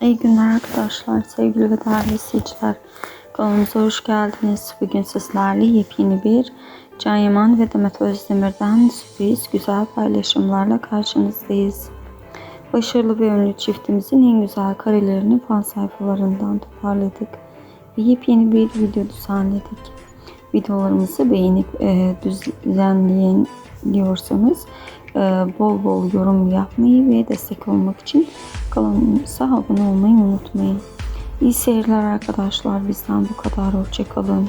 İyi günler arkadaşlar, sevgili ve değerli izleyiciler. Kanalımıza hoş geldiniz. Bugün sizlerle yepyeni bir Can Yaman ve Demet Özdemir'den sürpriz güzel paylaşımlarla karşınızdayız. Başarılı ve ünlü çiftimizin en güzel karelerini fan sayfalarından toparladık. Ve yepyeni bir video düzenledik. Videolarımızı beğenip e, düzenleyen diyorsanız e, bol bol yorum yapmayı ve destek olmak için kanalımıza abone olmayı unutmayın. İyi seyirler arkadaşlar. Bizden bu kadar. Hoşçakalın.